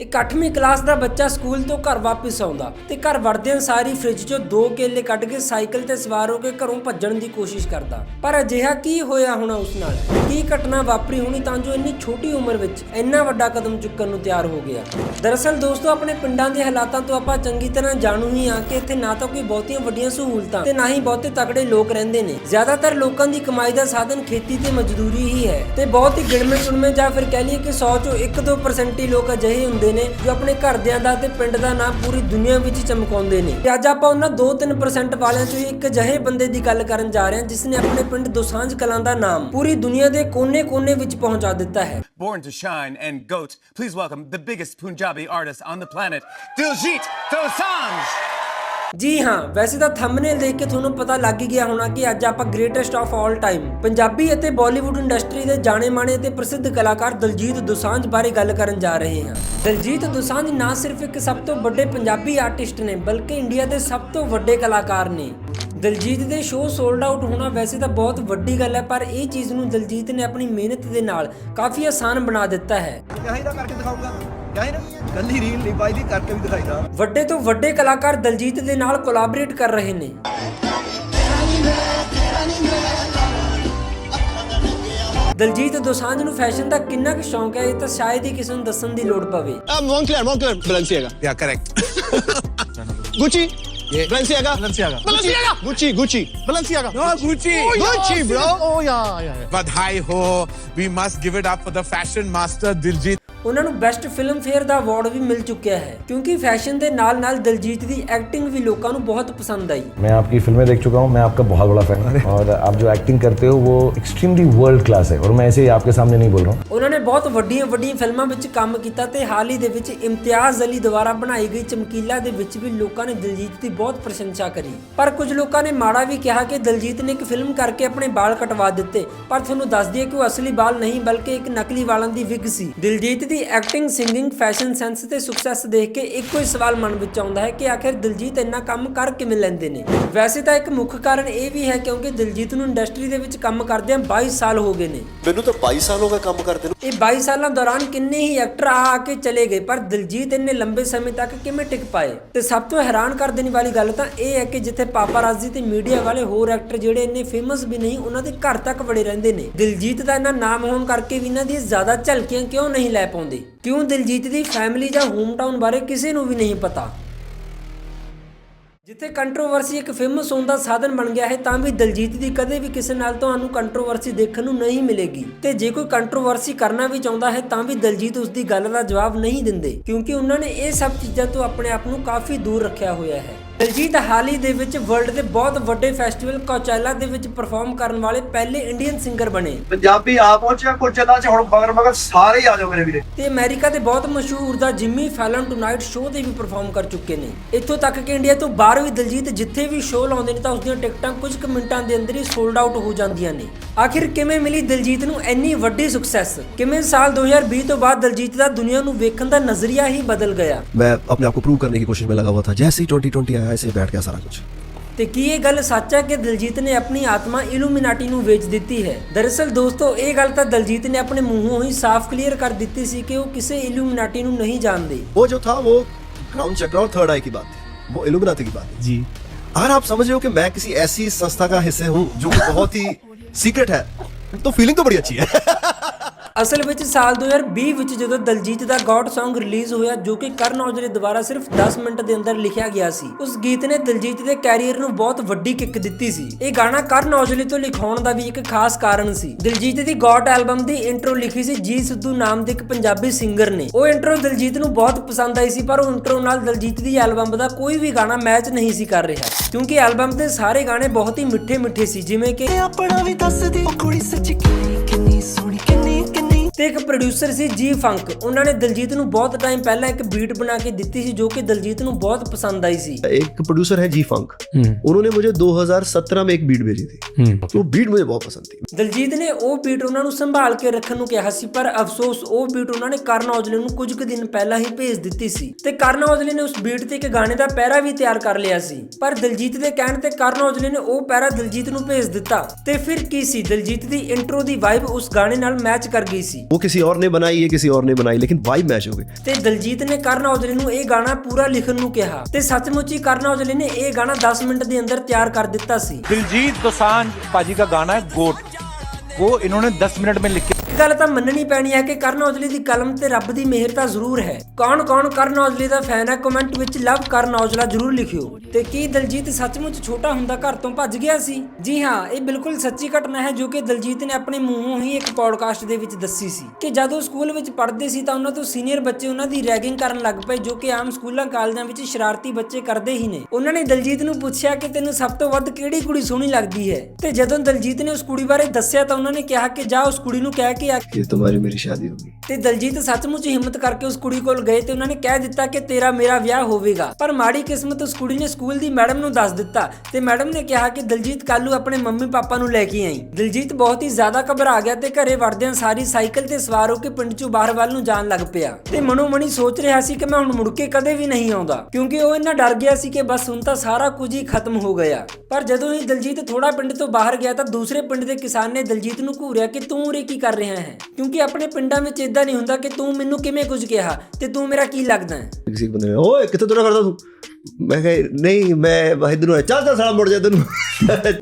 ਇੱਕ 8ਵੀਂ ਕਲਾਸ ਦਾ ਬੱਚਾ ਸਕੂਲ ਤੋਂ ਘਰ ਵਾਪਸ ਆਉਂਦਾ ਤੇ ਘਰ ਵੜਦਿਆਂ ਸਾਰੀ ਫ੍ਰਿਜ 'ਚੋਂ ਦੋ ਕੇਲੇ ਕੱਢ ਕੇ ਸਾਈਕਲ ਤੇ ਸਵਾਰ ਹੋ ਕੇ ਘਰੋਂ ਭੱਜਣ ਦੀ ਕੋਸ਼ਿਸ਼ ਕਰਦਾ। ਪਰ ਅਜਿਹਾ ਕੀ ਹੋਇਆ ਹੋਣਾ ਉਸ ਨਾਲ? ਕੀ ਘਟਨਾ ਵਾਪਰੀ ਹੋਣੀ ਤਾਂ ਜੋ ਇੰਨੀ ਛੋਟੀ ਉਮਰ ਵਿੱਚ ਇੰਨਾ ਵੱਡਾ ਕਦਮ ਚੁੱਕਣ ਨੂੰ ਤਿਆਰ ਹੋ ਗਿਆ? ਦਰਅਸਲ ਦੋਸਤੋ, ਆਪਣੇ ਪਿੰਡਾਂ ਦੇ ਹਾਲਾਤਾਂ ਤੋਂ ਆਪਾਂ ਚੰਗੀ ਤਰ੍ਹਾਂ ਜਾਣੂ ਹੀ ਆ ਕਿ ਇੱਥੇ ਨਾ ਤਾਂ ਕੋਈ ਬਹੁਤੀਆਂ ਵੱਡੀਆਂ ਸਹੂਲਤਾਂ ਤੇ ਨਾ ਹੀ ਬਹੁਤੇ ਤਕੜੇ ਲੋਕ ਰਹਿੰਦੇ ਨੇ। ਜ਼ਿਆਦਾਤਰ ਲੋਕਾਂ ਦੀ ਕਮਾਈ ਦਾ ਸਾਧਨ ਖੇਤੀ ਤੇ ਮਜ਼ਦੂਰੀ ਹੀ ਹੈ ਤੇ ਬਹੁਤ ਹੀ ਗਿਣਵੇਂ ਚੁਣਵੇਂ ਜਾਂ ਫਿਰ ਕਹਿ ਲਈਏ ਕਿ 100 ਚੋਂ 1-2% ਹੀ ਲੋਕ ਅਜਿਹੇ ਹੁੰਦੇ ਨੇ ਜੋ ਆਪਣੇ ਘਰਦਿਆਂ ਦਾ ਤੇ ਪਿੰਡ ਦਾ ਨਾਮ ਪੂਰੀ ਦੁਨੀਆ ਵਿੱਚ ਚਮਕਾਉਂਦੇ ਨੇ ਤੇ ਅੱਜ ਆਪਾਂ ਉਹਨਾਂ 2-3% ਵਾਲਿਆਂ ਚੋਂ ਇੱਕ ਅਜਿਹੇ ਬੰਦੇ ਦੀ ਗੱਲ ਕਰਨ ਜਾ ਰਹੇ ਹਾਂ ਜਿਸ ਨੇ ਆਪਣੇ ਪਿੰਡ ਦੋਸਾਂਝ ਕਲਾਂ ਦਾ ਨਾਮ ਪੂਰੀ ਦੁਨੀਆ ਦੇ ਕੋਨੇ-ਕੋਨੇ ਵਿੱਚ ਪਹੁੰਚਾ ਦਿੱਤਾ ਹੈ Born to shine and goat, please welcome the biggest Punjabi artist on the planet, Diljit Dosanjh. ਜੀ ਹਾਂ, ਵੈਸੇ ਤਾਂ ਥੰਬਨੇਲ ਦੇਖ ਕੇ ਤੁਹਾਨੂੰ ਪਤਾ ਲੱਗ ਗਿਆ ਹੋਣਾ ਕਿ ਅੱਜ ਆਪਾਂ greatest of all time Punjabi ਅਤੇ ਬਾਲੀਵੁੱਡ ਇੰਡਸਟਰੀ ਦੇ ਜਾਣੇ-ਮਾਣੇ ਤੇ ਪ੍ਰਸਿੱਧ ਕਲਾਕਾਰ ਦਲਜੀਤ ਦੋਸਾਂਝ ਬਾਰੇ ਗੱਲ ਕਰਨ ਜਾ ਰਹੇ ਹਾਂ। ਦਲਜੀਤ ਦੋਸਾਂਝ ਨਾ ਸਿਰਫ ਇੱਕ ਸਭ ਤੋਂ ਵੱਡੇ ਪੰਜਾਬੀ ਆਰਟਿਸਟ ਨੇ, ਬਲਕਿ ਇੰਡੀਆ ਦੇ ਸਭ ਤੋਂ ਵੱਡੇ ਕਲਾਕਾਰ ਨੇ। ਦਲਜੀਤ ਦੇ ਸ਼ੋਅ ਸੋਲਡ ਆਊਟ ਹੋਣਾ ਵੈਸੇ ਤਾਂ ਬਹੁਤ ਵੱਡੀ ਗੱਲ ਹੈ, ਪਰ ਇਹ ਚੀਜ਼ ਨੂੰ ਦਲਜੀਤ ਨੇ ਆਪਣੀ ਮਿਹਨਤ ਦੇ ਨਾਲ ਕਾਫੀ ਆਸਾਨ ਬਣਾ ਦਿੱਤਾ ਹੈ। ਯਹੀਂ ਦਾ ਕਰਕੇ ਦਿਖਾਊਗਾ। ਯਹੀਂ ਨਾ ਕੱਲੀ ਰੀਲ ਨਹੀਂ ਪਾਈ ਦੀ ਕਰਕੇ ਵੀ ਦਿਖਾਈਦਾ ਵੱਡੇ ਤੋਂ ਵੱਡੇ ਕਲਾਕਾਰ ਦਲਜੀਤ ਦੇ ਨਾਲ ਕੋਲਾਬਰੇਟ ਕਰ ਰਹੇ ਨੇ ਦਲਜੀਤ ਦੋਸਾਂਝ ਨੂੰ ਫੈਸ਼ਨ ਦਾ ਕਿੰਨਾ ਕੁ ਸ਼ੌਂਕ ਹੈ ਇਹ ਤਾਂ ਸ਼ਾਇਦ ਹੀ ਕਿਸੇ ਨੂੰ ਦੱਸਣ ਦੀ ਲੋੜ ਪਵੇ Uh, Moncler, Moncler, Balenciaga. Yeah, correct. Gucci. Balenciaga. Balenciaga. Balenciaga. Gucci, Gucci. Balenciaga. No, Gucci. Gucci, bro. Oh yeah. yeah. But hi ho, we must give it up for the fashion master Diljit. ਉਹਨਾਂ ਨੂੰ best Filmfare ਦਾ award ਵੀ ਮਿਲ ਚੁੱਕਿਆ ਹੈ ਕਿਉਂਕਿ fashion ਦੇ ਨਾਲ-ਨਾਲ ਦਲਜੀਤ ਦੀ ਐਕਟਿੰਗ ਵੀ ਲੋਕਾਂ ਨੂੰ ਬਹੁਤ ਪਸੰਦ ਆਈ मैं आपकी फिल्में देख चुका हूँ मैं आपका बहुत बड़ा फैन हूँ और आप जो एक्टिंग करते हो वो एक्सट्रीमली वर्ल्ड क्लास है और मैं ऐसे ही आपके सामने नहीं बोल रहा हूँ ਉਹਨਾਂ ਨੇ ਬਹੁਤ ਵੱਡੀਆਂ ਵੱਡੀਆਂ ਫਿਲਮਾਂ ਵਿੱਚ ਕੰਮ ਕੀਤਾ ਤੇ ਹਾਲ ਹੀ ਦੇ ਵਿੱਚ ਇਮਤਿਆਜ਼ ਅਲੀ ਦੁਆਰਾ ਬਣਾਈ ਗਈ ਚਮਕੀਲਾ ਦੇ ਵਿੱਚ ਵੀ ਲੋਕਾਂ ਨੇ ਦਿਲਜੀਤ ਦੀ ਬਹੁਤ ਪ੍ਰਸ਼ੰਸਾ ਕਰੀ। ਪਰ ਕੁਝ ਲੋਕਾਂ ਨੇ ਮਾੜਾ ਵੀ ਕਿਹਾ ਕਿ ਦਿਲਜੀਤ ਨੇ ਇੱਕ ਫਿਲਮ ਕਰਕੇ ਆਪਣੇ ਵਾਲ ਕਟਵਾ ਦਿੱਤੇ। ਪਰ ਤੁਹਾਨੂੰ ਦੱਸ ਦਈਏ ਕਿ ਉਹ ਅਸਲੀ ਵਾਲ ਨਹੀਂ, ਬਲਕਿ ਇੱਕ ਨਕਲੀ ਵਾਲਾਂ ਦੀ ਵਿਗ ਸੀ। ਦਿਲਜੀਤ ਦੀ ਐਕਟਿੰਗ ਸਿੰਗਿੰਗ ਫੈਸ਼ਨ ਸੈਂਸ ਤੇ ਸਕਸੈਸ ਦੇਖ ਕੇ ਇੱਕੋ ਹੀ ਸਵਾਲ ਮਨ ਵਿੱਚ ਆਉਂਦਾ ਹੈ ਕਿ ਆਖਿਰ ਦਿਲਜੀਤ ਇੰਨਾ ਕੰਮ ਕਰ ਕਿਵੇਂ ਲੈਂਦੇ ਨੇ? ਵੈਸੇ ਤਾਂ ਇੱਕ ਮੁੱਖ ਕਾਰਨ ਇਹ ਵੀ ਹੈ ਕਿਉਂਕਿ ਦਿਲਜੀਤ ਨੂੰ ਇੰਡਸਟਰੀ ਦੇ ਵਿੱਚ ਕੰਮ ਕਰਦਿਆਂ 22 ਸਾਲ ਹੋ ਗਏ ਨੇ। ਮੈਨੂੰ ਤਾਂ 22 ਸਾਲ ਹੋ ਗਏ ਕੰਮ ਕਰ ਕਰਦੇ ਨੂੰ ਇਹ 22 ਸਾਲਾਂ ਦੌਰਾਨ ਕਿੰਨੇ ਹੀ ਐਕਟਰ ਆ ਆ ਕੇ ਚਲੇ ਗਏ, ਪਰ ਦਿਲਜੀਤ ਇੰਨੇ ਲੰਬੇ ਸਮੇਂ ਤੱਕ ਕਿਵੇਂ ਟਿਕ ਪਾਏ? ਤੇ ਸਭ ਤੋਂ ਹੈਰਾਨ ਕਰ ਦੇਣ ਵਾਲੀ ਗੱਲ ਤਾਂ ਇਹ ਹੈ ਕਿ ਜਿੱਥੇ ਪਾਪਾਰਾਜ਼ੀ ਤੇ ਮੀਡੀਆ ਵਾਲੇ ਹੋਰ ਐਕਟਰ ਜਿਹੜੇ ਇੰਨੇ ਫੇਮਸ ਵੀ ਨਹੀਂ, ਉਹਨਾਂ ਦੇ ਘਰ ਤੱਕ ਵੜੇ ਰਹਿੰਦੇ ਨੇ। ਦਿਲਜੀਤ ਦਾ ਇਹਨਾਂ ਨਾਮ ਹੋਣ ਕਰਕੇ ਵੀ ਇਹਨਾਂ ਦੀਆਂ ਜ਼ਿਆਦਾ ਝਲਕੀਆਂ ਕਿਉਂ ਨਹੀਂ ਲੈ ਪਾਉਂਦੇ? ਕਿਉਂ ਦਿਲਜੀਤ ਦੀ ਫੈਮਿਲੀ ਜਾਂ ਹੋਮ ਟਾਊਨ ਬਾਰੇ ਕਿਸੇ ਨੂੰ ਵੀ ਨਹੀਂ ਪਤਾ? ਜਿੱਥੇ ਕੰਟਰੋਵਰਸੀ ਇੱਕ ਫੇਮਸ ਹੋਣ ਦਾ ਸਾਧਨ ਬਣ ਗਿਆ ਹੈ, ਤਾਂ ਵੀ ਦਲਜੀਤ ਦੀ ਕਦੇ ਵੀ ਕਿਸੇ ਨਾਲ ਤੁਹਾਨੂੰ ਕੰਟਰੋਵਰਸੀ ਦੇਖਣ ਨੂੰ ਨਹੀਂ ਮਿਲੇਗੀ। ਤੇ ਜੇ ਕੋਈ ਕੰਟਰੋਵਰਸੀ ਕਰਨਾ ਵੀ ਚਾਹੁੰਦਾ ਹੈ, ਤਾਂ ਵੀ ਦਲਜੀਤ ਉਸ ਦੀ ਗੱਲ ਦਾ ਜਵਾਬ ਨਹੀਂ ਦਿੰਦੇ, ਕਿਉਂਕਿ ਉਹਨਾਂ ਨੇ ਇਹ ਸਭ ਚੀਜ਼ਾਂ ਤੋਂ ਆਪਣੇ ਆਪ ਨੂੰ ਕਾਫੀ ਦੂਰ ਰੱਖਿਆ ਹੋਇਆ ਹੈ। ਦਿਲਜੀਤ ਹਾਲੀ ਦੇ ਵਿੱਚ ਵਰਲਡ ਦੇ ਬਹੁਤ ਵੱਡੇ ਫੈਸਟੀਵਲ ਕੋਚੈਲਾ ਦੇ ਵਿੱਚ ਪਰਫਾਰਮ ਕਰਨ ਵਾਲੇ ਪਹਿਲੇ ਇੰਡੀਅਨ ਸਿੰਗਰ ਬਣੇ। ਪੰਜਾਬੀ ਆ ਪਹੁੰਚਿਆ ਕੋਚੈਲਾ 'ਚ ਹੁਣ ਮਗਰ ਮਗਰ ਸਾਰੇ ਆ ਜਾਓ ਮੇਰੇ ਵੀਰੇ। ਤੇ ਅਮਰੀਕਾ ਦੇ ਬਹੁਤ ਮਸ਼ਹੂਰ ਦਾ ਜਿਮੀ ਫੈਲਨ ਟੁਨਾਈਟ ਸ਼ੋਅ ਤੇ ਵੀ ਪਰਫਾਰਮ ਕਰ ਚੁੱਕੇ ਨੇ। ਇੱਥੋਂ ਤੱਕ ਕਿ ਇੰਡੀਆ ਤੋਂ ਬਾਹਰ ਵੀ ਦਿਲਜੀਤ ਜਿੱਥੇ ਵੀ ਸ਼ੋਅ ਲਾਉਂਦੇ ਨੇ ਤਾਂ ਉਸ ਦੀਆਂ ਟਿਕਟਾਂ ਕੁਝ ਕੁ ਮਿੰਟਾਂ ਦੇ ਅੰਦਰ ਹੀ ਸੋਲਡ ਆਊਟ ਹੋ ਜਾਂਦੀਆਂ ਨੇ। ਆਖਿਰ ਕਿਵੇਂ ਮਿਲੀ ਦਿਲਜੀਤ ਨੂੰ ਇੰਨੀ ਵੱਡੀ ਸਕਸੈਸ ਕਿਵੇਂ ਸਾਲ 2020 ਤੋਂ ਬਾਅਦ ਦਲਜੀਤ ਦਾ ਦੁਨੀਆ ਨੂੰ ਵੇਖਣ ਦਾ ਨਜ਼ਰੀਆ ਹੀ ਬਦਲ ਗਿਆ? ਮੈਂ ਆਪਣੇ ਆਪ ਨੂੰ ਪ੍ਰੂਵ ਕਰਨੇ ਦੀ ਕੋਸ਼ਿਸ਼ ਮੈਂ ਲਗਾ ਹੁਆ ਥਾ। ਜੈਸੇ 2020 ਆਇਆ ऐसे ही बैठ गया सारा कुछ ਤੇ ਕੀ ਇਹ ਗੱਲ ਸੱਚ ਹੈ ਕਿ ਦਿਲਜੀਤ ਨੇ ਆਪਣੀ ਆਤਮਾ ਇਲੂਮੀਨਾਟੀ ਨੂੰ ਵੇਚ ਦਿੱਤੀ ਹੈ ਦਰਅਸਲ ਦੋਸਤੋ ਇਹ ਗੱਲ ਤਾਂ ਦਿਲਜੀਤ ਨੇ ਆਪਣੇ ਮੂੰਹੋਂ ਹੀ ਸਾਫ਼ ਕਲੀਅਰ ਕਰ ਦਿੱਤੀ ਸੀ ਕਿ ਉਹ ਕਿਸੇ ਇਲੂਮੀਨਾਟੀ ਨੂੰ ਨਹੀਂ ਜਾਣਦੇ वो जो था वो ग्राउंड चक्र और थर्ड आई की बात थी वो इल्यूमिनाती की बात जी अगर आप समझ रहे हो कि मैं किसी ऐसी संस्था का हिस्से हूँ जो कि बहुत ही सीक्रेट है तो फीलिंग तो बड़ी अच्छी है ਅਸਲ ਵਿੱਚ ਸਾਲ 2020 ਵਿੱਚ ਜਦੋਂ ਦਲਜੀਤ ਦਾ ਗॉड Song ਰਿਲੀਜ਼ ਹੋਇਆ, ਜੋ ਕਿ ਕਰਨ ਔਜਲੇ ਦੁਆਰਾ ਸਿਰਫ 10 ਮਿੰਟ ਦੇ ਅੰਦਰ ਲਿਖਿਆ ਗਿਆ ਸੀ, ਉਸ ਗੀਤ ਨੇ ਦਲਜੀਤ ਦੇ ਕੈਰੀਅਰ ਨੂੰ ਬਹੁਤ ਵੱਡੀ ਕਿੱਕ ਦਿੱਤੀ ਸੀ। ਇਹ ਗਾਣਾ ਕਰਨ ਔਜਲੇ ਤੋਂ ਲਿਖਾਉਣ ਦਾ ਵੀ ਇੱਕ ਖਾਸ ਕਾਰਨ ਸੀ। ਦਲਜੀਤ ਦੀ ਗॉड ਐਲਬਮ ਦੀ ਇੰਟਰੋ ਲਿਖੀ ਸੀ, ਜੀ ਸਿੱਧੂ ਨਾਮ ਦੇ ਇੱਕ ਪੰਜਾਬੀ ਸਿੰਗਰ ਨੇ। ਉਹ ਇੰਟਰੋ ਦਲਜੀਤ ਨੂੰ ਬਹੁਤ ਪਸੰਦ ਆਈ ਸੀ, ਪਰ ਉਹ ਇੰਟਰੋ ਨਾਲ ਦਲਜੀਤ ਦੀ ਐਲਬਮ ਦਾ ਕੋਈ ਵੀ ਗਾਣਾ ਮੈਚ ਨਹੀਂ ਸੀ ਕਰ ਰਿਹਾ, ਕਿਉਂਕਿ ਐਲਬਮ ਦੇ ਸਾਰੇ ਗਾਣੇ ਬਹੁਤ ਹੀ ਮਿੱਠੇ ਮਿੱਠੇ ਸੀ, ਜਿਵੇਂ ਕਿ ਆਪਣਾ ਵੀ ਦੱਸਦੀ ਕੁੜੀ ਸੱਚੀ ਕਿੰਨੀ ਤੇ ਇੱਕ ਪ੍ਰੋਡਿਊਸਰ ਸੀ ਜੀ ਫੰਕ ਉਹਨਾਂ ਨੇ ਦਲਜੀਤ ਨੂੰ ਬਹੁਤ ਟਾਈਮ ਪਹਿਲਾਂ ਇੱਕ ਬੀਟ ਬਣਾ ਕੇ ਦਿੱਤੀ ਸੀ ਜੋ ਕਿ ਦਲਜੀਤ ਨੂੰ ਬਹੁਤ ਪਸੰਦ ਆਈ ਸੀ एक प्रोड्यूसर है जी फंक उन्होंने मुझे 2017 में एक बीट भेजी थी तो बीट मुझे बहुत पसंद थी ਦਲਜੀਤ ਨੇ ਉਹ ਬੀਟ ਉਹਨਾਂ ਨੂੰ ਸੰਭਾਲ ਕੇ ਰੱਖਣ ਨੂੰ ਕਿਹਾ ਸੀ ਪਰ ਅਫਸੋਸ ਉਹ ਬੀਟ ਉਹਨਾਂ ਨੇ ਕਰਨ ਔਜਲੇ ਨੂੰ ਕੁਝ ਕੁ ਦਿਨ ਪਹਿਲਾਂ ਹੀ ਭੇਜ ਦਿੱਤੀ ਸੀ ਤੇ ਕਰਨ ਔਜਲੇ ਨੇ ਉਸ ਬੀਟ ਤੇ ਇੱਕ ਗਾਣੇ ਦਾ ਪੈਰਾ ਵੀ ਤਿਆਰ ਕਰ ਲਿਆ ਸੀ ਪਰ ਦਲਜੀਤ ਦੇ ਕਹਿਣ ਤੇ ਕਰਨ ਔਜਲੇ ਨੇ ਉਹ ਪੈਰਾ ਦਲਜੀਤ ਨੂੰ ਭੇਜ ਦਿੱਤਾ ਤੇ ਫਿਰ ਕੀ ਸੀ ਦਲਜੀਤ ਦੀ ਇੰਟਰੋ ਦੀ ਵਾਈਬ ਉਸ ਗਾਣੇ ਨਾਲ ਮੈਚ ਕਰ ਗਈ ਸੀ वो किसी और ने बनाई ये किसी और ने बनाई लेकिन वाइब मैच हो गई ਤੇ ਦਲਜੀਤ ਨੇ ਕਰਨ ਔਜਲੇ ਨੂੰ ਇਹ ਗਾਣਾ ਪੂਰਾ ਲਿਖਣ ਨੂੰ ਕਿਹਾ ਤੇ ਸੱਚਮੁੱਚ ਹੀ ਕਰਨ ਔਜਲੇ ਨੇ ਇਹ ਗਾਣਾ 10 ਮਿੰਟ ਦੇ ਅੰਦਰ ਤਿਆਰ ਕਰ ਦਿੱਤਾ ਸੀ दिलजीत दोसांझ पाजी का गाना है गोट वो इन्होंने 10 मिनट में लिख के ਇੱਕ ਗੱਲ ਤਾਂ ਮੰਨਣੀ ਪੈਣੀ ਹੈ ਕਿ ਕਰਨ ਔਜਲੇ ਦੀ ਕਲਮ ਤੇ ਰੱਬ ਦੀ ਮਿਹਰ ਤਾਂ ਜ਼ਰੂਰ ਹੈ। ਕੌਣ ਕੌਣ ਕਰਨ ਔਜਲੇ ਦਾ ਫੈਨ ਹੈ? ਕਮੈਂਟ ਵਿੱਚ ਲਵ ਕਰਨ ਔਜਲਾ ਜ਼ਰੂਰ ਲਿਖਿਓ। ਤੇ ਕੀ ਦਲਜੀਤ ਸੱਚਮੁੱਚ ਛੋਟਾ ਹੁੰਦਾ ਘਰ ਤੋਂ ਭੱਜ ਗਿਆ ਸੀ? ਜੀ ਹਾਂ, ਇਹ ਬਿਲਕੁਲ ਸੱਚੀ ਘਟਨਾ ਹੈ ਜੋ ਕਿ ਦਲਜੀਤ ਨੇ ਆਪਣੇ ਮੂੰਹੋਂ ਹੀ ਇੱਕ ਪੌਡਕਾਸਟ ਦੇ ਵਿੱਚ ਦੱਸੀ ਸੀ। ਕਿ ਜਦੋਂ ਸਕੂਲ ਵਿੱਚ ਪੜ੍ਹਦੇ ਸੀ ਤਾਂ ਉਹਨਾਂ ਤੋਂ ਸੀਨੀਅਰ ਬੱਚੇ ਉਹਨਾਂ ਦੀ ਰੈਗਿੰਗ ਕਰਨ ਲੱਗ ਪਏ, ਜੋ ਕਿ ਆਮ ਸਕੂਲਾਂ ਕਾਲਜਾਂ ਵਿੱਚ ਸ਼ਰਾਰਤੀ ਬੱਚੇ ਕਰਦੇ ਹੀ ਨੇ। ਉਹਨਾਂ ਨੇ ਦਲਜੀਤ ਨੂੰ ਪੁੱਛਿਆ ਕਿ ਤੈਨੂੰ ਸਭ ਤੋਂ ਵੱਧ ਕਿਹੜੀ ਕੁੜੀ ਸੋਹਣੀ ਲੱਗਦੀ ਹੈ? ਤੇ ਜਦੋਂ ਦਲਜੀਤ ਨੇ ਉਸ ਕੁੜੀ ਬਾਰੇ ਦੱਸਿਆ ਤਾਂ ਉਹਨਾਂ ਨੇ ਕਿਹਾ ਕਿ ਜਾ ਉਸ ਕੁੜੀ ਨੂੰ ਕਹਿ ਕੇ ਆ ਇਸ ਤੋਂ ਮੇਰੀ ਸ਼ਾਦੀ ਹੋ ਤੇ ਦਲਜੀਤ ਸੱਚਮੁੱਚ ਹਿੰਮਤ ਕਰਕੇ ਉਸ ਕੁੜੀ ਕੋਲ ਗਏ ਤੇ ਉਹਨਾਂ ਨੇ ਕਹਿ ਦਿੱਤਾ ਕਿ ਤੇਰਾ ਮੇਰਾ ਵਿਆਹ ਹੋਵੇਗਾ। ਪਰ ਮਾੜੀ ਕਿਸਮਤ ਉਸ ਕੁੜੀ ਨੇ ਸਕੂਲ ਦੀ ਮੈਡਮ ਨੂੰ ਦੱਸ ਦਿੱਤਾ ਤੇ ਮੈਡਮ ਨੇ ਕਿਹਾ ਕਿ ਦਲਜੀਤ ਕੱਲੂ ਆਪਣੇ ਮੰਮੀ ਪਾਪਾ ਨੂੰ ਲੈ ਕੇ ਆਈ। ਦਲਜੀਤ ਬਹੁਤ ਹੀ ਜ਼ਿਆਦਾ ਘਬਰਾ ਗਿਆ ਤੇ ਘਰੇ ਵੜਦਿਆਂ ਸਾਰੀ ਸਾਈਕਲ ਤੇ ਸਵਾਰ ਹੋ ਕੇ ਪਿੰਡ ਚੋਂ ਬਾਹਰ ਵੱਲ ਨੂੰ ਜਾਣ ਲੱਗ ਪਿਆ। ਤੇ ਮਨੋ ਮਣੀ ਸੋਚ ਰਿਹਾ ਸੀ ਕਿ ਮੈਂ ਹੁਣ ਮੁੜ ਕੇ ਕਦੇ ਵੀ ਨਹੀਂ ਆਉਂਦਾ ਕਿਉਂਕਿ ਉਹ ਇੰਨਾ ਡਰ ਗਿਆ ਸੀ ਕਿ ਬਸ ਹੁਣ ਤਾਂ ਸਾਰਾ ਕੁਝ ਹੀ ਖਤਮ ਹੋ ਗਿਆ। ਪਰ ਜਦੋਂ ਹੀ ਦਲਜੀਤ ਥੋੜਾ ਪਿੰਡ ਤੋਂ ਬਾਹਰ ਗਿਆ ਤਾਂ ਦੂਸਰੇ ਪਿੰਡ ਦੇ ਕਿਸਾਨ ਨੇ ਦਲਜੀਤ ਨੂੰ ਘੂਰਿਆ ਕਿ ਤੂੰ ਉਰੇ ਕੀ ਕਰ ਰਿਹਾ ਹੈ। ਕਿਉਂਕਿ ਆਪਣੇ ਪਿੰਡਾਂ ਵਿੱਚ ਇਦਾਂ ਨਹੀਂ ਹੁੰਦਾ ਕਿ ਤੂੰ ਮੈਨੂੰ ਕਿਵੇਂ ਕੁਝ ਕਿਹਾ ਤੇ ਤੂੰ ਮੇਰਾ ਕੀ ਲੱਗਦਾ ਹੈ? ਓਏ, ਕਿੱਥੇ ਤੁਰਿਆ ਕਰਦਾ ਤੂੰ? ਮੈਂ ਕਿਹਾ ਨਹੀਂ ਮੈਂ ਵਾਹਿਦ ਨੂੰ ਚੱਲ ਚੱਲ ਸਾਲਾ ਮੁੜ ਜਾ ਤੈਨੂੰ।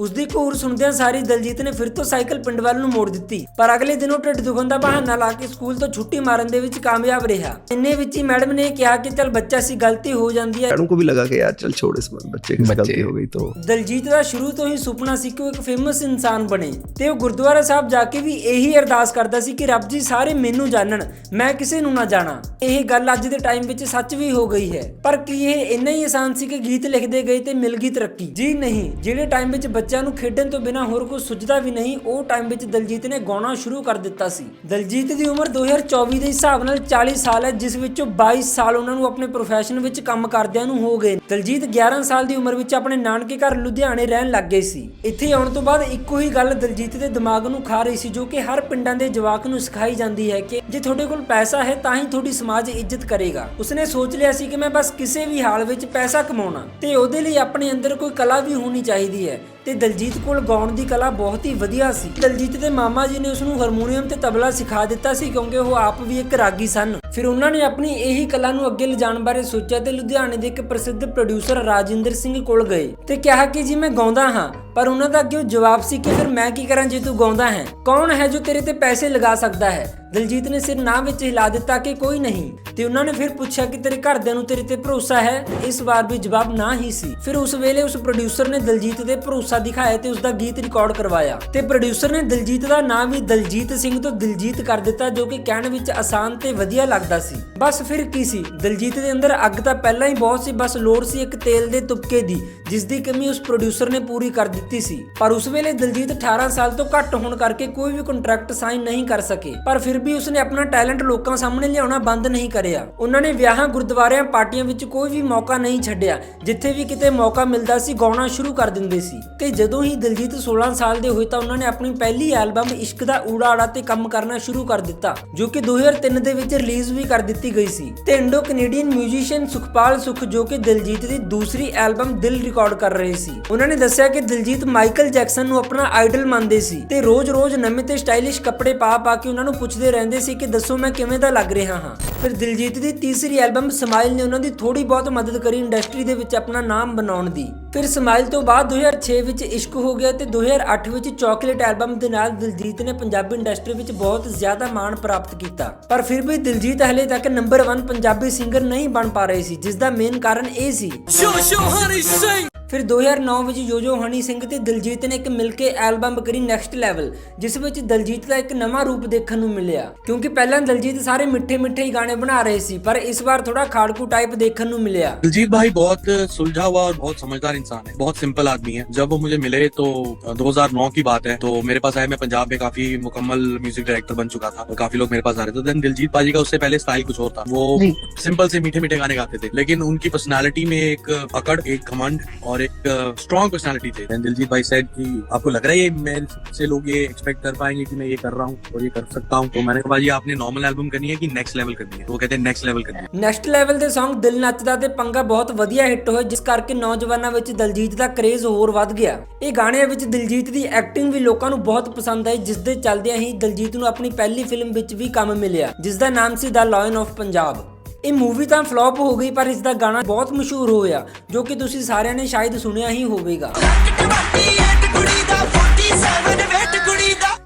ਉਸ ਦੀ ਘੂਰ ਸੁਣਦਿਆਂ ਸਾਰੀ ਦਲਜੀਤ ਨੇ ਫਿਰ ਤੋਂ ਸਾਈਕਲ ਪਿੰਡ ਵੱਲ ਨੂੰ ਮੋੜ ਦਿੱਤੀ। ਪਰ ਅਗਲੇ ਦਿਨ ਉਹ ਢਿੱਡ ਦੁਖਣ ਦਾ ਬਹਾਨਾ ਲਾ ਕੇ ਸਕੂਲ ਤੋਂ ਛੁੱਟੀ ਮਾਰਨ ਦੇ ਵਿੱਚ ਕਾਮਯਾਬ ਰਿਹਾ। ਇੰਨੇ ਵਿੱਚ ਹੀ ਮੈਡਮ ਨੇ ਕਿਹਾ ਕਿ ਚੱਲ ਬੱਚਾ ਸੀ ਗਲਤੀ ਹੋ ਜਾਂਦੀ ਹੈ। ਮੈਡਮ ਕੋ ਵੀ ਲਗਾ ਕਿ ਯਾਰ ਚੱਲ ਛੋੜ ਇਸ ਬੱਚੇ ਦੀ ਗਲਤੀ ਹੋ ਗਈ ਤੋ। ਦਲਜੀਤ ਦਾ ਸ਼ੁਰੂ ਤੋਂ ਹੀ ਸੁਪਨਾ ਸੀ ਕਿ ਉਹ ਇੱਕ ਫੇਮਸ ਇਨਸਾਨ ਬਣੇ। ਤੇ ਉਹ ਗੁਰਦੁਆਰਾ ਸਾਹਿਬ ਜਾ ਕੇ ਵੀ ਇਹੀ ਅਰਦਾਸ ਕਰਦਾ ਸੀ ਕਿ ਰੱਬ ਜੀ ਸਾਰੇ ਮੈਨੂੰ ਜਾਣਨ ਮੈਂ ਕਿਸੇ ਨੂੰ ਨਾ ਜਾਣਾ। ਇਹ ਗੱਲ ਅੱਜ ਦੇ ਟਾਈਮ ਵਿੱਚ ਸੱਚ ਵੀ ਹੋ ਗਈ ਹੈ। ਪਰ ਕੀ ਇਹ ਇੰਨਾ ਹੀ ਆਸਾਨ ਸੀ ਕਿ ਗੀਤ ਲਿਖਦੇ ਗਏ ਤੇ ਮਿਲ ਗਈ ਤਰੱਕੀ। ਜੀ ਨਹੀਂ, ਜਿਹੜੇ ਟਾਈਮ ਵਿੱਚ ਬੱਚਿਆਂ ਨੂੰ ਖੇਡਣ ਤੋਂ ਬਿਨਾਂ ਹੋਰ ਕੁਝ ਸੁਝਦਾ ਵੀ ਨਹੀਂ, ਉਹ ਟਾਈਮ ਵਿੱਚ ਦਲਜੀਤ ਨੇ ਗਾਉਣਾ ਸ਼ੁਰੂ ਕਰ ਦਿੱਤਾ ਸੀ। ਦਲਜੀਤ ਦੀ ਉਮਰ 2024 ਦੇ ਹਿਸਾਬ ਨਾਲ 40 ਸਾਲ ਹੈ, ਜਿਸ ਵਿੱਚੋਂ 22 ਸਾਲ ਉਹਨਾਂ ਨੂੰ ਆਪਣੇ ਪ੍ਰੋਫੈਸ਼ਨ ਵਿੱਚ ਕੰਮ ਕਰਦਿਆਂ ਨੂੰ ਹੋ ਗਏ ਦਲਜੀਤ 11 ਸਾਲ ਦੀ ਉਮਰ ਵਿੱਚ ਆਪਣੇ ਨਾਨਕੇ ਘਰ ਲੁਧਿਆਣੇ ਰਹਿਣ ਲੱਗ ਗਏ ਸੀ। ਇੱਥੇ ਆਉਣ ਤੋਂ ਬਾਅਦ ਇੱਕੋ ਹੀ ਗੱਲ ਦਲਜੀਤ ਦੇ ਦਿਮਾਗ ਨੂੰ ਖਾ ਰਹੀ ਸੀ, ਜੋ ਕਿ ਹਰ ਪਿੰਡਾਂ ਦੇ ਜਵਾਕ ਨੂੰ ਸਿਖਾਈ ਜਾਂਦੀ ਹੈ ਕਿ ਜੇ ਤੁਹਾਡੇ ਕੋਲ ਪੈਸਾ ਹੈ, ਤਾਂ ਹੀ ਤੁਹਾਡੀ ਸਮਾਜ ਇੱਜ਼ਤ ਕਰੇਗਾ। ਉਸਨੇ ਸੋਚ ਲਿਆ ਸੀ ਕਿ ਮੈਂ ਬਸ ਕਿਸੇ ਵੀ ਹਾਲ ਵਿੱਚ ਪੈਸਾ ਕਮਾਉਣਾ ਤੇ ਉਹਦੇ ਲਈ ਆਪਣੇ ਅੰਦਰ ਕੋਈ ਕਲਾ ਵੀ ਹੋਣੀ ਚਾਹੀਦੀ ਹੈ। ਤੇ ਦਲਜੀਤ ਕੋਲ ਗਾਉਣ ਦੀ ਕਲਾ ਬਹੁਤ ਹੀ ਵਧੀਆ ਸੀ। ਦਲਜੀਤ ਦੇ ਮਾਮਾ ਜੀ ਨੇ ਉਸ ਨੂੰ ਹਾਰਮੋਨੀਅਮ ਤੇ ਤਬਲਾ ਸਿਖਾ ਦਿੱਤਾ ਸੀ ਕਿਉਂਕਿ ਉਹ ਆਪ ਵੀ ਇੱਕ ਰਾਗੀ ਸਨ। ਫਿਰ ਉਹਨਾਂ ਨੇ ਆਪਣੀ ਇਹੀ ਕਲਾ ਨੂੰ ਅੱਗੇ ਲਿਜਾਣ ਬਾਰੇ ਸੋਚਿਆ ਤੇ ਲੁਧਿਆਣੇ ਦੇ ਇੱਕ ਪ੍ਰਸਿੱਧ ਪ੍ਰੋਡਿਊਸਰ ਰਾਜਿੰਦਰ ਸਿੰਘ ਕੋਲ ਗਏ ਤੇ ਕਿਹਾ ਕਿ ਜੀ ਮੈਂ ਗਾਉਂਦਾ ਹਾਂ, ਪਰ ਉਹਨਾਂ ਦਾ ਅੱਗੇ ਜਵਾਬ ਸੀ ਕਿ ਫਿਰ ਮੈਂ ਕੀ ਕਰਾਂ ਜੇ ਤੂੰ ਗਾਉਂਦਾ ਹੈ? ਕੌਣ ਹੈ ਜੋ ਤੇਰੇ ਤੇ ਪੈਸੇ ਲਗਾ ਸਕਦਾ ਹੈ? ਦਲਜੀਤ ਨੇ ਸਿਰ ਨਾ ਵਿੱਚ ਹਿਲਾ ਦਿੱਤਾ ਕਿ ਕੋਈ ਨਹੀਂ, ਤੇ ਉਹਨਾਂ ਨੇ ਫਿਰ ਪੁੱਛਿਆ ਕਿ ਤੇਰੇ ਘਰਦਿਆਂ ਨੂੰ ਤੇਰੇ ਤੇ ਭਰੋਸਾ ਹੈ? ਇਸ ਵਾਰ ਵੀ ਜਵਾਬ ਨਾ ਹੀ ਸੀ। ਫਿਰ ਉਸ ਵੇਲੇ ਉਸ ਪ੍ਰੋਡਿਊਸਰ ਨੇ ਦਲਜੀਤ ਤੇ ਭਰੋਸਾ ਦਿਖਾਇਆ ਤੇ ਉਸ ਦਾ ਗੀਤ ਰਿਕਾਰਡ ਕਰਵਾਇਆ। ਤੇ ਪ੍ਰੋਡਿਊਸਰ ਨੇ ਦਲਜੀਤ ਦਾ ਨਾਮ ਵੀ ਦਲਜੀਤ ਸਿੰਘ ਤੋਂ ਦਿਲਜੀਤ ਕਰ ਦਿੱਤਾ, ਜੋ ਕਿ ਕਹਿਣ ਵਿੱਚ ਆਸਾਨ ਤੇ ਵਧੀਆ ਲੱਗਦਾ ਸੀ। ਬਸ ਫਿਰ ਕੀ ਸੀ? ਦਲਜੀਤ ਦੇ ਅੰਦਰ ਅੱਗ ਤਾਂ ਪਹਿਲਾਂ ਹੀ ਬਹੁਤ ਸੀ, ਬਸ ਲੋੜ ਸੀ ਇੱਕ ਤੇਲ ਦੇ ਤੁਪਕੇ ਦੀ, ਜਿਸ ਦੀ ਕਮੀ ਉਸ ਪ੍ਰੋਡਿਊਸਰ ਨੇ ਪੂਰੀ ਕਰ ਦਿੱਤੀ ਸੀ। ਪਰ ਉਸ ਵੇਲੇ ਦਲਜੀਤ 18 ਸਾਲ ਤੋਂ ਘੱਟ ਹੋਣ ਕਰਕੇ ਕੋਈ ਵੀ ਕੰਟਰੈਕਟ ਸਾਈਨ ਨਹੀਂ ਕਰ ਸਕੇ। ਪਰ ਫਿਰ ਵੀ ਉਸਨੇ ਆਪਣਾ ਟੈਲੈਂਟ ਲੋਕਾਂ ਸਾਹਮਣੇ ਲਿਆਉਣਾ ਬੰਦ ਨਹੀਂ ਕਰਿਆ। ਉਹਨਾਂ ਨੇ ਵਿਆਹਾਂ, ਗੁਰਦੁਆਰਿਆਂ, ਪਾਰਟੀਆਂ ਵਿੱਚ ਕੋਈ ਵੀ ਮੌਕਾ ਨਹੀਂ ਛੱਡਿਆ, ਜਿੱਥੇ ਵੀ ਕਿਤੇ ਮੌਕਾ ਮਿਲਦਾ ਸੀ, ਗਾਉਣਾ ਸ਼ੁਰੂ ਕਰ ਦਿੰਦੇ ਸੀ। ਤੇ ਜਦੋਂ ਹੀ ਦਿਲਜੀਤ 16 ਸਾਲ ਦੇ ਹੋਏ ਤਾਂ ਉਹਨਾਂ ਨੇ ਆਪਣੀ ਪਹਿਲੀ ਐਲਬਮ ਇਸ਼ਕ ਦਾ ਊੜਾ ਤੇ ਕੰਮ ਕਰਨਾ ਸ਼ੁਰੂ ਕਰ ਦਿੱਤਾ, ਜੋ ਕਿ 2003 ਦੇ ਵਿੱਚ ਰਿਲੀਜ਼ ਵੀ ਕਰ ਦਿੱਤੀ ਗਈ ਸੀ। ਤੇ ਇੰਡੋ ਕੈਨੇਡੀਅਨ ਮਿਊਜ਼ੀਸ਼ੀਅਨ ਸੁਖਪਾਲ ਸੁਖ, ਜੋ ਕਿ ਦਿਲਜੀਤ ਦੀ ਦੂਸਰੀ ਐਲਬਮ ਦਿਲ ਰਿਕਾਰਡ ਕਰ ਰਹੇ ਸੀ। ਉਹਨਾਂ ਨੇ ਦੱਸਿਆ ਕਿ ਦਿਲਜੀਤ ਮਾਈਕਲ ਜੈਕਸਨ ਨੂੰ ਆਪਣਾ ਆਈਡਲ ਮੰਨਦੇ ਸੀ ਤੇ ਰੋਜ਼-ਰੋਜ਼ ਨਵੇਂ ਤੇ ਸਟਾਈਲਿਸ਼ ਕੱਪੜੇ ਪਾ ਪਾ ਕੇ ਉਹਨਾਂ ਨੂੰ ਪੁੱਛਦੇ ਰਹਿੰਦੇ ਸੀ ਕਿ ਦੱਸੋ ਮੈਂ ਕਿਵੇਂ ਦਾ ਲੱਗ ਰਿਹਾ ਹਾਂ। ਫਿਰ ਦਿਲਜੀਤ ਦੀ ਤੀਸਰੀ ਐਲਬਮ ਸਮਾਈਲ ਨੇ ਉਹਨਾਂ ਦੀ ਥੋੜੀ ਬਹੁਤ ਮਦਦ ਕਰੀ ਇੰਡਸਟਰੀ ਦੇ ਵਿੱਚ ਆਪਣਾ ਨਾਮ ਬਣਾਉਣ ਦੀ। ਫਿਰ ਸਮਾਈਲ ਤੋਂ ਬਾਅਦ 2006 ਵਿੱਚ ਇਸ਼ਕ ਹੋ ਗਿਆ ਤੇ 2008 ਵਿੱਚ ਚਾਕਲੇਟ ਐਲਬਮ ਦੇ ਨਾਲ ਦਿਲਜੀਤ ਨੇ ਪੰਜਾਬੀ ਇੰਡਸਟਰੀ ਵਿੱਚ ਬਹੁਤ ਜ਼ਿਆਦਾ ਮਾਣ ਪ੍ਰਾਪਤ ਕੀਤਾ। ਪਰ ਫਿਰ ਵੀ ਦਿਲਜੀਤ ਹਲੇ ਤੱਕ ਨੰਬਰ 1 ਪੰਜਾਬੀ ਸਿੰਗਰ ਨਹੀਂ ਬਣ ਪਾ ਰਹੇ ਸੀ, ਜਿਸ ਦਾ ਮੇਨ ਕਾਰਨ ਇਹ ਸੀ। ਫਿਰ 2009 ਵਿੱਚ ਜੋਜੋ ਹਨੀ ਸਿੰਘ ਤੇ ਦਿਲਜੀਤ ਨੇ ਇੱਕ ਮਿਲ ਕੇ ਐਲਬਮ ਕਰੀ ਨੈਕਸਟ ਲੈਵਲ ਜਿਸ ਵਿੱਚ ਦਿਲਜੀਤ ਦਾ ਇੱਕ ਨਵਾਂ ਰੂਪ ਦੇਖਣ ਨੂੰ ਮਿਲਿਆ ਕਿਉਂਕਿ ਪਹਿਲਾਂ ਦਿਲਜੀਤ ਸਾਰੇ ਮਿੱਠੇ ਮਿੱਠੇ ਹੀ ਗਾਣੇ ਬਣਾ ਰਹੇ ਸੀ ਪਰ ਇਸ ਵਾਰ ਥੋੜਾ ਖਾੜਕੂ ਟਾਈਪ ਦੇਖਣ ਨੂੰ ਮਿਲਿਆ दिलजीत भाई बहुत सुलझा हुआ और बहुत समझदार इंसान है बहुत सिंपल आदमी है जब वो मुझे मिले तो 2009 की बात है तो मेरे पास आए मैं पंजाब में काफी मुकम्मल म्यूजिक डायरेक्टर बन चुका था और काफी लोग मेरे पास आ रहे थे देन दिलजीत पाजी का उससे पहले स्टाइल कुछ और था वो सिंपल से मीठे मीठे गाने गाते थे लेकिन उनकी पर्सनालिटी में एक अकड़ एक घमंड और और एक स्ट्रॉन्ग पर्सनालिटी थे Then दिलजीत भाई सेड कि आपको लग रहा है ये मेरे से लोग ये एक्सपेक्ट कर पाएंगे कि मैं ये कर रहा हूँ और ये कर सकता हूँ तो मैंने कहा भाजी आपने नॉर्मल एल्बम करनी है कि नेक्स्ट लेवल करनी है तो वो कहते हैं नेक्स्ट लेवल करनी है ਨੈਕਸਟ ਲੈਵਲ ਦੇ Song ਦਿਲ ਨੱਚਦਾ ਤੇ ਪੰਗਾ ਬਹੁਤ ਵਧੀਆ ਹਿੱਟ ਹੋਏ ਜਿਸ ਕਰਕੇ ਨੌਜਵਾਨਾਂ ਵਿੱਚ ਦਿਲਜੀਤ ਦਾ ਕਰੇਜ਼ ਹੋਰ ਵੱਧ ਗਿਆ ਇਹ ਗਾਣਿਆਂ ਵਿੱਚ ਦਿਲਜੀਤ ਦੀ ਐਕਟਿੰਗ ਵੀ ਲੋਕਾਂ ਨੂੰ ਬਹੁਤ ਪਸੰਦ ਆਈ ਜਿਸ ਦੇ ਚੱਲਦਿਆਂ ਹੀ ਦਿਲਜੀਤ ਨੂੰ ਆਪਣੀ ਪਹਿਲੀ ਫਿਲਮ ਵਿੱਚ ਵੀ ਕੰਮ ਮਿਲਿਆ ਜਿਸ ਦਾ ਨਾਮ ਸੀ ਦਾ ਲਾਇਨ ਆਫ ਪੰਜਾਬ ਇਹ ਮੂਵੀ ਤਾਂ ਫਲॉप ਹੋ ਗਈ, ਪਰ ਇਸ ਦਾ ਗਾਣਾ ਬਹੁਤ ਮਸ਼ਹੂਰ ਹੋਇਆ, ਜੋ ਕਿ ਤੁਸੀਂ ਸਾਰਿਆਂ ਨੇ ਸ਼ਾਇਦ ਸੁਣਿਆ ਹੀ ਹੋਵੇਗਾ।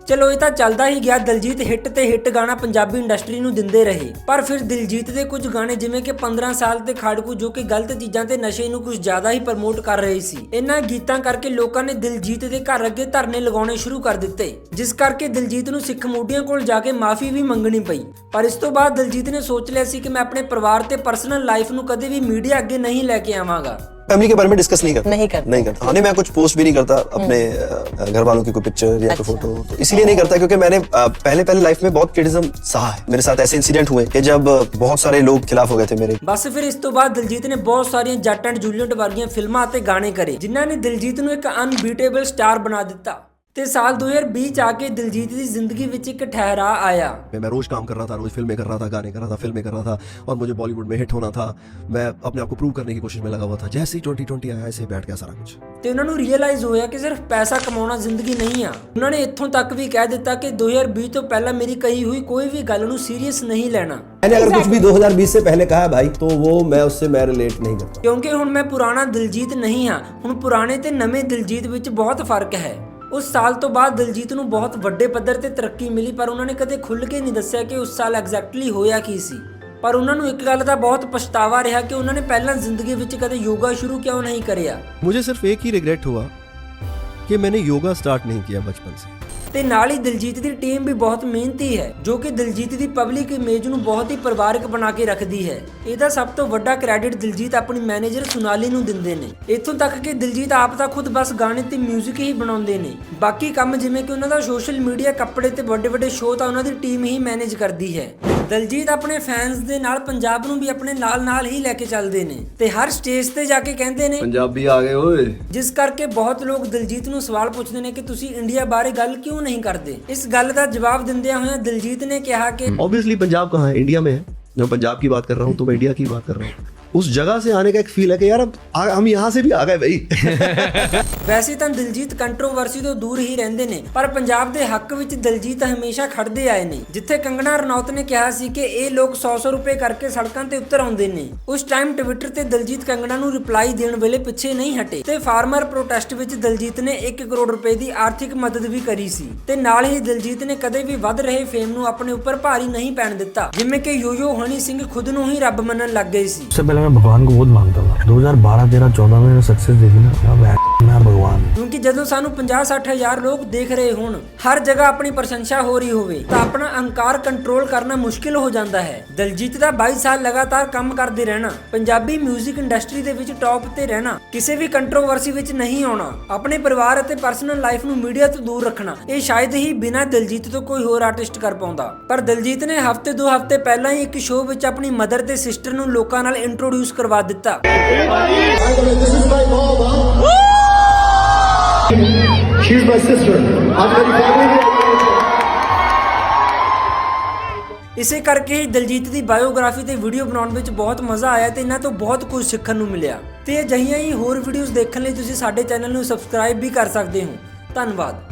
ਚਲੋ ਇਹ ਤਾਂ ਚੱਲਦਾ ਹੀ ਗਿਆ, ਦਿਲਜੀਤ ਹਿੱਟ ਤੇ ਹਿੱਟ ਗਾਣਾ ਪੰਜਾਬੀ ਇੰਡਸਟਰੀ ਨੂੰ ਦਿੰਦੇ ਰਹੇ। ਪਰ ਫਿਰ ਦਿਲਜੀਤ ਦੇ ਕੁਝ ਗਾਣੇ ਜਿਵੇਂ ਕਿ 15 ਸਾਲ ਤੇ ਖਾੜਕੂ, ਜੋ ਕਿ ਗਲਤ ਚੀਜ਼ਾਂ ਤੇ ਨਸ਼ੇ ਨੂੰ ਕੁਝ ਜ਼ਿਆਦਾ ਹੀ ਪ੍ਰਮੋਟ ਕਰ ਰਹੇ ਸੀ। ਇਹਨਾਂ ਗੀਤਾਂ ਕਰਕੇ ਲੋਕਾਂ ਨੇ ਦਿਲਜੀਤ ਦੇ ਘਰ ਅੱਗੇ ਧਰਨੇ ਲਗਾਉਣੇ ਸ਼ੁਰੂ ਕਰ ਦਿੱਤੇ, ਜਿਸ ਕਰਕੇ ਦਿਲਜੀਤ ਨੂੰ ਸਿੱਖ ਮੋਢੀਆਂ ਕੋਲ ਜਾ ਕੇ ਮਾਫੀ ਵੀ ਮੰਗਣੀ ਪਈ। ਪਰ ਇਸ ਤੋਂ ਬਾਅਦ ਦਿਲਜੀਤ ਨੇ ਸੋਚ ਲਿਆ ਸੀ ਕਿ ਮੈਂ ਆਪਣੇ ਪਰਿਵਾਰ ਤੇ ਪਰਸਨਲ ਲਾਈਫ ਨੂੰ ਕਦੇ ਵੀ ਮੀਡੀਆ ਅੱਗੇ ਨਹੀਂ ਲੈ ਕੇ ਆਵਾਂਗਾ। फैमिली के बारे में डिस्कस नहीं करता नहीं करते। नहीं करता हाँ नहीं मैं कुछ पोस्ट भी नहीं करता अपने अ, घर वालों की कोई पिक्चर या कोई फोटो तो इसीलिए नहीं करता क्योंकि मैंने अ, पहले पहले लाइफ में बहुत क्रिटिज्म सहा है मेरे साथ ऐसे इंसिडेंट हुए कि जब अ, बहुत सारे लोग खिलाफ हो गए थे मेरे ਬਸ ਫਿਰ ਇਸ ਤੋਂ ਬਾਅਦ ਦਿਲਜੀਤ ਨੇ ਬਹੁਤ ਸਾਰੀਆਂ ਜੱਟ ਐਂਡ ਜੂਲੀਅਟ ਵਰਗੀਆਂ ਫਿਲਮਾਂ ਅਤੇ ਗਾਣੇ ਕਰੇ ਜਿਨ੍ਹਾਂ ਨੇ ਦਿਲਜੀਤ ਨੂੰ ਇੱਕ ਅਨਬੀਟੇਬਲ ਸਟਾਰ ਬਣਾ ਦਿੱਤਾ ਤੇ ਸਾਲ 2020 ਚ ਆ ਕੇ ਦਿਲਜੀਤ ਦੀ ਜ਼ਿੰਦਗੀ ਵਿੱਚ ਇੱਕ ਠਹਿਰਾਅ ਆਇਆ मैं मैं रोज काम कर रहा था रोज फिल्में कर रहा था गाने कर रहा था फिल्में कर रहा था और मुझे बॉलीवुड में हिट होना था मैं अपने आप को प्रूव करने की कोशिश में लगा हुआ था जैसे ही 2020 आया ऐसे ही बैठ गया सारा कुछ ਤੇ ਉਹਨਾਂ ਨੂੰ ਰੀਅਲਾਈਜ਼ ਹੋਇਆ ਕਿ ਸਿਰਫ ਪੈਸਾ ਕਮਾਉਣਾ ਜ਼ਿੰਦਗੀ ਨਹੀਂ ਆ ਉਹਨਾਂ ਨੇ ਇੱਥੋਂ ਤੱਕ ਵੀ ਕਹਿ ਦਿੱਤਾ ਕਿ 2020 ਤੋਂ ਪਹਿਲਾਂ ਮੇਰੀ ਕਹੀ ਹੋਈ ਕੋਈ ਵੀ ਗੱਲ ਨੂੰ ਸੀਰੀਅਸ ਨਹੀਂ ਲੈਣਾ मैंने अगर कुछ भी 2020 से पहले कहा है भाई तो वो मैं उससे मैं रिलेट नहीं करता ਕਿਉਂਕਿ ਹੁਣ ਮੈਂ ਪੁਰਾਣਾ ਦਿਲਜੀਤ ਨਹੀਂ ਹਾਂ ਹੁਣ ਪੁਰਾਣੇ ਤੇ ਨਵੇਂ ਦਿਲਜੀਤ ਵਿੱਚ ਬਹੁਤ ਫਰਕ ਹੈ ਉਸ ਸਾਲ ਤੋਂ ਬਾਅਦ ਦਿਲਜੀਤ ਨੂੰ ਬਹੁਤ ਵੱਡੇ ਪੱਧਰ ਤੇ ਤਰੱਕੀ ਮਿਲੀ ਪਰ ਉਹਨਾਂ ਨੇ ਕਦੇ ਖੁੱਲ੍ਹ ਕੇ ਨਹੀਂ ਦੱਸਿਆ ਕਿ ਉਸ ਸਾਲ ਐਗਜ਼ੈਕਟਲੀ ਹੋਇਆ ਕੀ ਸੀ ਪਰ ਉਹਨਾਂ ਨੂੰ ਇੱਕ ਗੱਲ ਦਾ ਬਹੁਤ ਪਛਤਾਵਾ ਰਿਹਾ ਕਿ ਉਹਨਾਂ ਨੇ ਪਹਿਲਾਂ ਜ਼ਿੰਦਗੀ ਵਿੱਚ ਕਦੇ ਯੋਗਾ ਸ਼ੁਰੂ ਕਿਉਂ ਨਹੀਂ ਕਰਿਆ मुझे सिर्फ एक ही रिग्रेट हुआ कि मैंने योगा स्टार्ट नहीं किया बचपन से ਤੇ ਨਾਲ ਹੀ ਦਿਲਜੀਤ ਦੀ ਟੀਮ ਵੀ ਬਹੁਤ ਮਿਹਨਤੀ ਹੈ ਜੋ ਕਿ ਦਿਲਜੀਤ ਦੀ ਪਬਲਿਕ ਇਮੇਜ ਨੂੰ ਬਹੁਤ ਹੀ ਪਰਿਵਾਰਕ ਬਣਾ ਕੇ ਰੱਖਦੀ ਹੈ। ਇਹਦਾ ਸਭ ਤੋਂ ਵੱਡਾ ਕ੍ਰੈਡਿਟ ਦਿਲਜੀਤ ਆਪਣੀ ਮੈਨੇਜਰ ਸੁਨਾਲੀ ਨੂੰ ਦਿੰਦੇ ਨੇ। ਇੱਥੋਂ ਤੱਕ ਕਿ ਦਿਲਜੀਤ ਆਪ ਤਾਂ ਖੁਦ ਬਸ ਗਾਣੇ ਤੇ 뮤직 ਹੀ ਬਣਾਉਂਦੇ ਨੇ। ਬਾਕੀ ਕੰਮ ਜਿਵੇਂ ਕਿ ਉਹਨਾਂ ਦਾ ਸੋਸ਼ਲ ਮੀਡੀਆ ਕੱਪੜੇ ਤੇ ਵੱਡੇ ਵੱਡੇ ਸ਼ੋਅ ਤਾਂ ਉਹਨਾਂ ਦੀ ਟੀਮ ਹੀ ਮੈਨੇਜ ਕਰਦੀ ਹੈ। ਦਲਜੀਤ ਆਪਣੇ ਫੈਨਸ ਦੇ ਨਾਲ ਪੰਜਾਬ ਨੂੰ ਵੀ ਆਪਣੇ ਨਾਲ ਨਾਲ ਹੀ ਲੈ ਕੇ ਚੱਲਦੇ ਨੇ ਤੇ ਹਰ ਸਟੇਜ ਤੇ ਜਾ ਕੇ ਕਹਿੰਦੇ ਨੇ ਪੰਜਾਬੀ ਆ ਗਏ ਓਏ। ਜਿਸ ਕਰਕੇ ਬਹੁਤ ਲੋਕ ਦਿਲਜੀਤ ਨੂੰ ਸਵਾਲ ਪੁੱਛਦੇ ਨੇ ਕਿ ਤੁਸੀਂ ਇੰਡੀਆ ਬਾਰੇ ਗੱਲ ਕਿਉਂ ਨਹੀਂ ਕਰਦੇ ਇਸ ਗੱਲ ਦਾ ਜਵਾਬ ਦਿੰਦਿਆਂ ਹੋਇਆਂ ਦਿਲਜੀਤ ਨੇ ਕਿਹਾ ਕਿ ऑब्वियसली पंजाब कहाँ है इंडिया में है जब पंजाब की बात कर रहा हूँ तो मैं इंडिया की बात कर रहा हूँ उस जगह से आने का एक फील है कि यार अब आ- हम यहाँ से भी आ गए भाई ਵੈਸੇ ਤਾਂ ਦਿਲਜੀਤ ਕੰਟਰੋਵਰਸੀ ਤੋਂ ਦੂਰ ਹੀ ਰਹਿੰਦੇ ਨੇ ਪਰ ਪੰਜਾਬ ਦੇ ਹੱਕ ਵਿੱਚ ਦਿਲਜੀਤ ਹਮੇਸ਼ਾ ਖੜਦੇ ਆਏ ਨੇ ਜਿੱਥੇ ਕੰਗਣਾ ਰਣੌਤ ਨੇ ਕਿਹਾ ਸੀ ਕਿ ਇਹ ਲੋਕ 100-100 ਰੁਪਏ ਕਰਕੇ ਸੜਕਾਂ ਤੇ ਉਤਰ ਆਉਂਦੇ ਨੇ ਉਸ ਟਾਈਮ ਟਵਿੱਟਰ ਤੇ ਦਿਲਜੀਤ ਕੰਗਣਾ ਨੂੰ ਰਿਪਲਾਈ ਦੇਣ ਵੇਲੇ ਪਿੱਛੇ ਨਹੀਂ ਹਟੇ ਤੇ ਫਾਰਮਰ ਪ੍ਰੋਟੈਸਟ ਵਿੱਚ ਦਿਲਜੀਤ ਨੇ 1 ਕਰੋੜ ਰੁਪਏ ਦੀ ਆਰਥਿਕ ਮਦਦ ਵੀ ਕਰੀ ਸੀ ਤੇ ਨਾਲ ਹੀ ਦਿਲਜੀਤ ਨੇ ਕਦੇ ਵੀ ਵੱਧ ਰਹੇ ਫੇਮ ਨੂੰ ਆਪਣੇ ਉੱਪਰ ਭਾਰੀ ਨਹੀਂ ਪੈਣ ਦਿੱਤਾ ਜਿਵੇਂ ਕਿ ਯੋਯੋ ਹਨੀ ਸਿੰਘ ਖੁਦ ਨੂੰ ਹੀ ਰੱਬ ਮੰਨਣ ਲੱਗ ਗਏ ਸੀ उससे पहले मैं भगवान को बहुत मानता था 2012 13 14 में मैंने सक्सेस देखी ना अब ਨੰਬਰ 1 ਕਿਉਂਕਿ ਜਦੋਂ ਸਾਨੂੰ 50-60000 ਲੋਕ ਦੇਖ ਰਹੇ ਹੋਣ ਹਰ ਜਗ੍ਹਾ ਆਪਣੀ ਪ੍ਰਸ਼ੰਸਾ ਹੋ ਰਹੀ ਹੋਵੇ ਤਾਂ ਆਪਣਾ ਅਹੰਕਾਰ ਕੰਟਰੋਲ ਕਰਨਾ ਮੁਸ਼ਕਿਲ ਹੋ ਜਾਂਦਾ ਹੈ। ਦਲਜੀਤ ਦਾ 22 ਸਾਲ ਲਗਾਤਾਰ ਕੰਮ ਕਰਦੇ ਰਹਿਣਾ ਪੰਜਾਬੀ 뮤직 ਇੰਡਸਟਰੀ ਦੇ ਵਿੱਚ ਟੌਪ ਤੇ ਰਹਿਣਾ ਕਿਸੇ ਵੀ ਕੰਟਰੋਵਰਸੀ ਵਿੱਚ ਨਹੀਂ ਆਉਣਾ ਆਪਣੇ ਪਰਿਵਾਰ ਅਤੇ ਪਰਸਨਲ ਲਾਈਫ ਨੂੰ ਮੀਡੀਆ ਤੋਂ ਦੂਰ ਰੱਖਣਾ ਇਹ ਸ਼ਾਇਦ ਹੀ ਬਿਨਾਂ ਦਲਜੀਤ ਤੋਂ ਕੋਈ ਹੋਰ ਆਰਟਿਸਟ ਕਰ ਪਾਉਂਦਾ। ਪਰ ਦਲਜੀਤ ਨੇ ਹਫ਼ਤੇ ਦੋ ਹਫ਼ਤੇ ਪਹਿਲਾਂ ਹੀ ਇੱਕ ਸ਼ੋਅ ਵਿੱਚ ਆਪਣੀ ਮਦਰ ਤੇ ਸਿਸਟਰ ਨੂੰ ਲੋਕਾਂ ਨਾਲ ਇੰਟਰੋਡਿਊਸ ਕਰਵਾ ਦਿੱਤਾ। Woo! She's my sister. I'm very family. ਇਸੇ ਕਰਕੇ ਦਲਜੀਤ ਦੀ ਬਾਇਓਗ੍ਰਾਫੀ ਤੇ ਵੀਡੀਓ ਬਣਾਉਣ ਵਿੱਚ ਬਹੁਤ ਮਜ਼ਾ ਆਇਆ ਤੇ ਇਹਨਾਂ ਤੋਂ ਬਹੁਤ ਕੁਝ ਸਿੱਖਣ ਨੂੰ ਮਿਲਿਆ ਤੇ ਅਜਿਹੀਆਂ ਹੀ ਹੋਰ ਵੀਡੀਓਜ਼ ਦੇਖਣ ਲਈ ਤੁਸੀਂ ਸਾਡੇ ਚੈਨਲ ਨੂੰ ਸਬਸਕ੍ਰਾਈਬ ਵੀ ਕਰ ਸਕਦੇ ਹੋ ਧੰਨਵਾਦ